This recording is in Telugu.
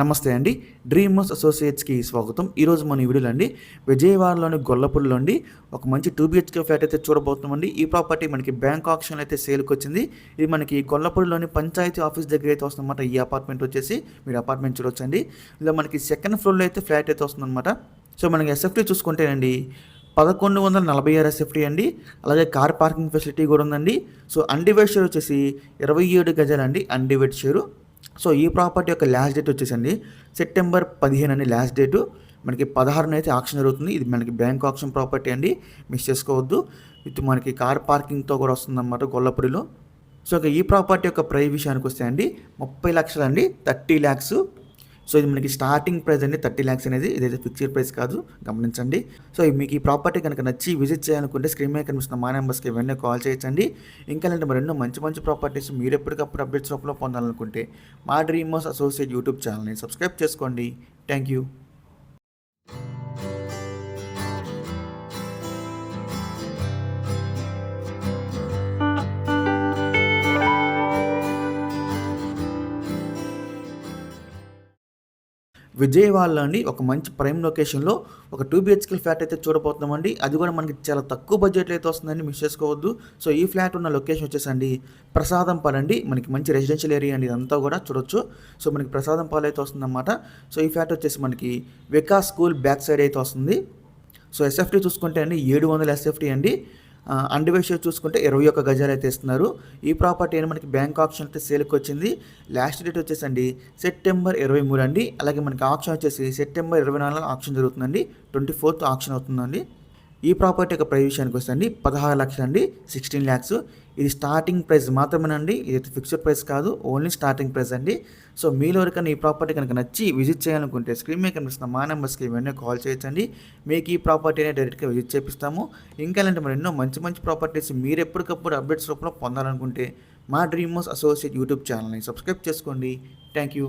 నమస్తే అండి. డ్రీమర్స్ అసోసియేట్స్కి స్వాగతం. ఈరోజు మన ఈ వీడియోలో అండి విజయవాడలోని గొల్లపూర్లో అండి ఒక మంచి టూ బిహెచ్కే ఫ్లాట్ అయితే చూడబోతున్నామండి. ఈ ప్రాపర్టీ మనకి బ్యాంక్ ఆప్షన్ అయితే సేల్కి వచ్చింది ఇది మనకి గొల్లపూర్లోని పంచాయతీ ఆఫీస్ దగ్గర అయితే వస్తుందన్నమాట. ఈ అపార్ట్మెంట్ వచ్చేసి మీరు అపార్ట్మెంట్ చూడొచ్చండి. ఇలా మనకి సెకండ్ ఫ్లోర్లో అయితే ఫ్లాట్ అయితే వస్తుందన్నమాట. సో మనకి ఎస్ఎఫ్టీ చూసుకుంటేనండి పదకొండు వందల నలభై ఆరు ఎస్ఎఫ్టీ అండి. అలాగే కార్ పార్కింగ్ ఫెసిలిటీ కూడా ఉందండి. సో అన్డివైడ్ షేర్ వచ్చేసి ఇరవై ఏడు గజాలండి అన్డివైడ్ షేరు. సో ఈ ప్రాపర్టీ యొక్క లాస్ట్ డేట్ వచ్చేసండి సెప్టెంబర్ పదిహేను అని లాస్ట్ డేటు. మనకి పదహారున అయితే ఆక్షన్ జరుగుతుంది. ఇది మనకి బ్యాంక్ ఆక్షన్ ప్రాపర్టీ అండి. మిస్ చేసుకోవద్దు. విత్ మనకి కార్ పార్కింగ్తో కూడా వస్తుందన్నమాట గొల్లపూడిలో సో ఈ ప్రాపర్టీ యొక్క ప్రైస్ విషయానికి వస్తే అండి ముప్పై లక్షలండి థర్టీ ల్యాక్స్ సో ఇది మనకి స్టార్టింగ్ ప్రైస్ అండి థర్టీ ల్యాక్స్ అనేది ఇదైతే ఫిక్స్డ్ ప్రైస్ కాదు గమనించండి. సో మీకు ఈ ప్రాపర్టీ కనుక నచ్చి విజిట్ చేయాలనుకుంటే స్క్రీన్ మీద కనిపిస్తున్న మా నెంబర్స్కి వెంటనే కాల్ చేయొచ్చండి. ఇంకా అంటే మరెన్నో మంచి మంచి ప్రాపర్టీస్ మీరు ఎప్పటికప్పుడు అప్డేట్స్ రూపంలో పొందాలనుకుంటే మా డ్రీమర్స్ అసోసియేట్ యూట్యూబ్ ఛానల్ని సబ్స్క్రైబ్ చేసుకోండి. థ్యాంక్ యూ విజయవాడలోని ఒక మంచి ప్రైమ్ లొకేషన్లో ఒక టూ బిహెచ్కే ఫ్లాట్ అయితే చూడబోతున్నామండి. అది కూడా మనకి చాలా తక్కువ బడ్జెట్లో అయితే వస్తుందండి మిస్ చేసుకోవద్దు. సో ఈ ఫ్లాట్ ఉన్న లొకేషన్ వచ్చేసండి ప్రసాదం పాలండి మనకి మంచి రెసిడెన్షియల్ ఏరియా అండి ఇదంతా కూడా చూడొచ్చు. సో మనకి ప్రసాదం పాలు అయితే వస్తుందన్నమాట. సో ఈ ఫ్లాట్ వచ్చేసి మనకి వికాస్ స్కూల్ బ్యాక్ సైడ్ అయితే వస్తుంది. సో ఎస్ఎఫ్టీ చూసుకుంటే అండి ఏడు వందల ఎస్ఎఫ్టీ అండి. అండివైడ్ చూసుకుంటే ఇరవై ఒక్క గజాలు అయితే ఇస్తున్నారు. ఈ ప్రాపర్టీ అయినా మనకి బ్యాంక్ ఆప్షన్ అయితే సేల్కి వచ్చింది. లాస్ట్ డేట్ వచ్చేసండి సెప్టెంబర్ ఇరవై మూడు అండి. అలాగే మనకి ఆప్షన్ వచ్చేసి సెప్టెంబర్ ఇరవై నాలుగు ఆప్షన్ జరుగుతుందండి. ట్వంటీ ఫోర్త్ ఆప్షన్ అవుతుందండి. ఈ ప్రాపర్టీ యొక్క ప్రైస్ విషయానికి వస్తే అండి పదహారు లక్షలు అండి సిక్స్టీన్ ల్యాక్స్ ఇది స్టార్టింగ్ ప్రైస్ మాత్రమేనండి ఇది ఫిక్స్డ్ ప్రైస్ కాదు ఓన్లీ స్టార్టింగ్ ప్రైస్ అండి. సో మీలో ఎవరికైనా ఈ ప్రాపర్టీ కనుక నచ్చి విజిట్ చేయాలనుకుంటే స్క్రీన్ మీద కనిపిస్తున్న మా నెంబర్స్కి వెంటనే కాల్ చేయొచ్చండి. మీకు ఈ ప్రాపర్టీ అనేది డైరెక్ట్గా విజిట్ చేపిస్తాము. ఇంకా ఇలాంటి మరి ఎన్నో మంచి మంచి ప్రాపర్టీస్ మీరు ఎప్పటికప్పుడు అప్డేట్స్ రూపంలో పొందాలనుకుంటే మా డ్రీమర్స్ అసోసియేట్ యూట్యూబ్ ఛానల్ని సబ్స్క్రైబ్ చేసుకోండి. Thank you